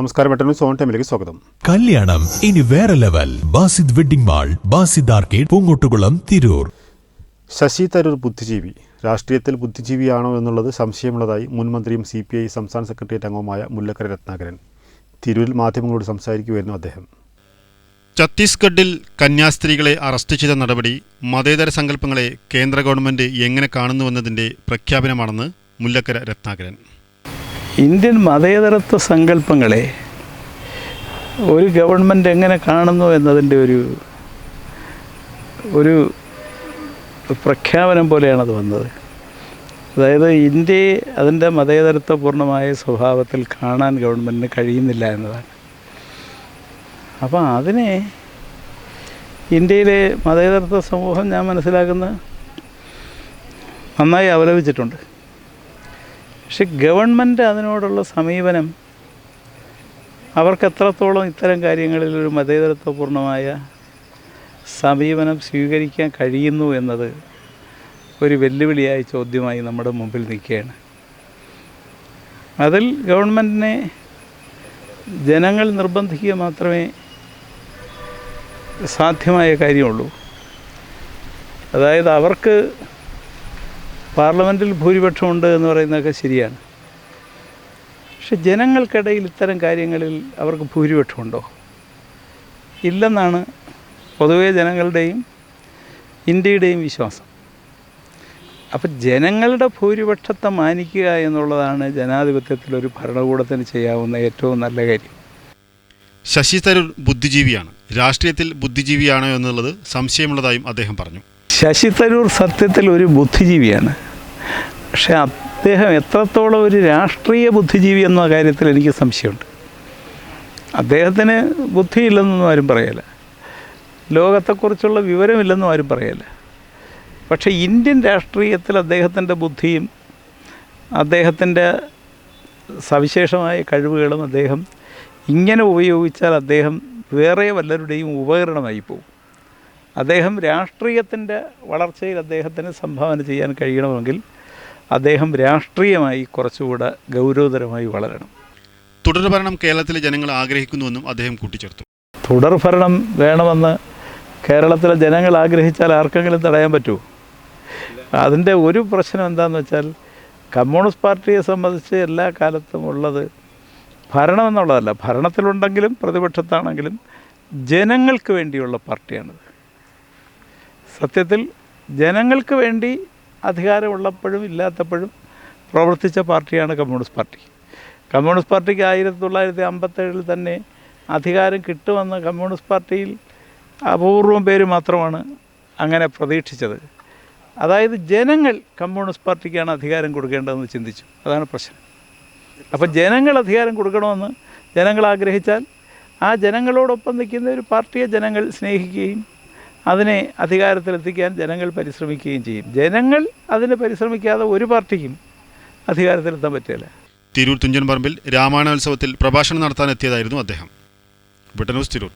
നമസ്കാരം മറ്റൊരു സോൺ ടൈമിലേക്ക് സ്വാഗതം. കല്യാണം ഇനി വേറെ level. Basid wedding mall Basid arcade Poongottukulam Tirur. Shashi Tharoor ബുദ്ധിജീവി. രാഷ്ട്രീയത്തിൽ ബുദ്ധിജീവിയാണോ എന്നുള്ളത് സംശയമുള്ളതായി മുൻ മന്ത്രിയും സി പി ഐ സംസ്ഥാന സെക്രട്ടേറിയറ്റ് അംഗവുമായ മുല്ലക്കര രത്നാകരൻ. തിരൂരിൽ മാധ്യമങ്ങളോട് സംസാരിക്കുകയായിരുന്നു അദ്ദേഹം. ഛത്തീസ്ഗഡിൽ കന്യാസ്ത്രീകളെ അറസ്റ്റ് ചെയ്ത നടപടി മതേതര സങ്കല്പങ്ങളെ കേന്ദ്ര ഗവൺമെന്റ് എങ്ങനെ കാണുന്നുവെന്നതിന്റെ പ്രഖ്യാപനമാണെന്ന് മുല്ലക്കര രത്നാകരൻ. ഇന്ത്യൻ മതേതരത്വ സങ്കല്പങ്ങളെ ഒരു ഗവൺമെന്റ് എങ്ങനെ കാണുന്നു എന്നതിന്റെ ഒരു ഒരു പ്രഖ്യാപനം പോലെയാണ് അത് വന്നത്. അതായത് ഇന്ത്യയെ അതിന്റെ മതേതരത്വപൂർണമായ സ്വഭാവത്തിൽ കാണാൻ ഗവൺമെന്റിന് കഴിയുന്നില്ല എന്നതാണ്. അപ്പോൾ അതിനെ ഇന്ത്യയിലെ മതേതരത്വ സമൂഹം ഞാൻ മനസ്സിലാക്കുന്ന നന്നായി അവലപിച്ചിട്ടുണ്ട് പക്ഷെ ഗവൺമെന്റ് അതിനോടുള്ള സമീപനം അവർക്ക് എത്രത്തോളം ഇത്തരം കാര്യങ്ങളിൽ ഒരു മതേതരത്വപൂർണമായ സമീപനം സ്വീകരിക്കാൻ കഴിയുന്നു എന്നത് ഒരു വെല്ലുവിളിയായ ചോദ്യമായി നമ്മുടെ മുമ്പിൽ നിൽക്കുകയാണ്. അതിൽ ഗവൺമെന്റിനെ ജനങ്ങൾ നിർബന്ധിക്കുക മാത്രമേ സാധ്യമായ കാര്യമുള്ളൂ. അതായത് അവർക്ക് പാർലമെന്റിൽ ഭൂരിപക്ഷമുണ്ട് എന്ന് പറയുന്നതൊക്കെ ശരിയാണ്. പക്ഷെ ജനങ്ങൾക്കിടയിൽ ഇത്തരം കാര്യങ്ങളിൽ അവർക്ക് ഭൂരിപക്ഷമുണ്ടോ? ഇല്ലെന്നാണ് പൊതുവെ ജനങ്ങളുടെയും ഇന്ത്യയുടെയും വിശ്വാസം. അപ്പം ജനങ്ങളുടെ ഭൂരിപക്ഷത്തെ മാനിക്കുക എന്നുള്ളതാണ് ജനാധിപത്യത്തിൽ ഒരു ഭരണകൂടത്തിന് ചെയ്യാവുന്ന ഏറ്റവും നല്ല കാര്യം. ശശി തരൂർ ബുദ്ധിജീവിയാണ്. രാഷ്ട്രീയത്തിൽ ബുദ്ധിജീവിയാണോ എന്നുള്ളത് സംശയമുള്ളതായും അദ്ദേഹം പറഞ്ഞു. ശശി തരൂർ സത്യത്തിൽ ഒരു ബുദ്ധിജീവിയാണ്. പക്ഷേ അദ്ദേഹം എത്രത്തോളം ഒരു രാഷ്ട്രീയ ബുദ്ധിജീവി എന്ന കാര്യത്തിൽ എനിക്ക് സംശയമുണ്ട്. അദ്ദേഹത്തിന് ബുദ്ധിയില്ലെന്നൊന്നും ആരും പറയല്ല. ലോകത്തെക്കുറിച്ചുള്ള വിവരമില്ലെന്നും ആരും പറയല്ല. പക്ഷേ ഇന്ത്യൻ രാഷ്ട്രീയത്തിൽ അദ്ദേഹത്തിന്റെ ബുദ്ധിയും അദ്ദേഹത്തിന്റെ സവിശേഷമായ കഴിവുകളും അദ്ദേഹം ഇങ്ങനെ ഉപയോഗിച്ചാൽ അദ്ദേഹം വേറെ വല്ലവരുടെയും ഉപകരണമായി പോകും. അദ്ദേഹം രാഷ്ട്രീയത്തിന്റെ വളർച്ചയിൽ അദ്ദേഹത്തിന് സംഭാവന ചെയ്യാൻ കഴിയണമെങ്കിൽ അദ്ദേഹം രാഷ്ട്രീയമായി കുറച്ചുകൂടെ ഗൗരവതരമായി വളരണം. തുടർഭരണം കേരളത്തിലെ ജനങ്ങൾ ആഗ്രഹിക്കുന്നുവെന്നും അദ്ദേഹം കൂട്ടിച്ചേർത്തു. തുടർഭരണം വേണമെന്ന് കേരളത്തിലെ ജനങ്ങൾ ആഗ്രഹിച്ചാൽ ആർക്കെങ്കിലും തടയാൻ പറ്റുമോ? അതിന്റെ ഒരു പ്രശ്നം എന്താണെന്ന് വെച്ചാൽ കമ്മ്യൂണിസ്റ്റ് പാർട്ടിയെ സംബന്ധിച്ച് എല്ലാ കാലത്തും ഉള്ളത് ഭരണം എന്നുള്ളതല്ല. ഭരണത്തിലുണ്ടെങ്കിലും പ്രതിപക്ഷത്താണെങ്കിലും ജനങ്ങൾക്ക് വേണ്ടിയുള്ള പാർട്ടിയാണിത്. സത്യത്തിൽ ജനങ്ങൾക്ക് വേണ്ടി അധികാരമുള്ളപ്പോഴും ഇല്ലാത്തപ്പോഴും പ്രവർത്തിച്ച പാർട്ടിയാണ് കമ്മ്യൂണിസ്റ്റ് പാർട്ടി. കമ്മ്യൂണിസ്റ്റ് പാർട്ടിക്ക് ആയിരത്തി തൊള്ളായിരത്തി അമ്പത്തേഴിൽ തന്നെ അധികാരം കിട്ടുമെന്ന് കമ്മ്യൂണിസ്റ്റ് പാർട്ടിയിൽ അപൂർവം പേര് മാത്രമാണ് അങ്ങനെ പ്രതീക്ഷിച്ചത്. അതായത് ജനങ്ങൾ കമ്മ്യൂണിസ്റ്റ് പാർട്ടിക്കാണ് അധികാരം കൊടുക്കേണ്ടതെന്ന് ചിന്തിച്ചു. അതാണ് പ്രശ്നം. അപ്പോൾ ജനങ്ങൾ അധികാരം കൊടുക്കണമെന്ന് ജനങ്ങൾ ആഗ്രഹിച്ചാൽ ആ ജനങ്ങളോടൊപ്പം നിൽക്കുന്ന ഒരു പാർട്ടിയെ ജനങ്ങൾ സ്നേഹിക്കുകയും അതിനെ അധികാരത്തിലെത്തിക്കാൻ ജനങ്ങൾ പരിശ്രമിക്കുകയും ചെയ്യും. ജനങ്ങൾ അതിന് പരിശ്രമിക്കാതെ ഒരു പാർട്ടിക്കും അധികാരത്തിലെത്താൻ പറ്റില്ല. തിരൂർ തുഞ്ചൻ പറമ്പിൽ രാമായണോത്സവത്തിൽ പ്രഭാഷണം നടത്താനെത്തിയതായിരുന്നു അദ്ദേഹം. ബ്രിട്ടനൂസ് തിരൂർ.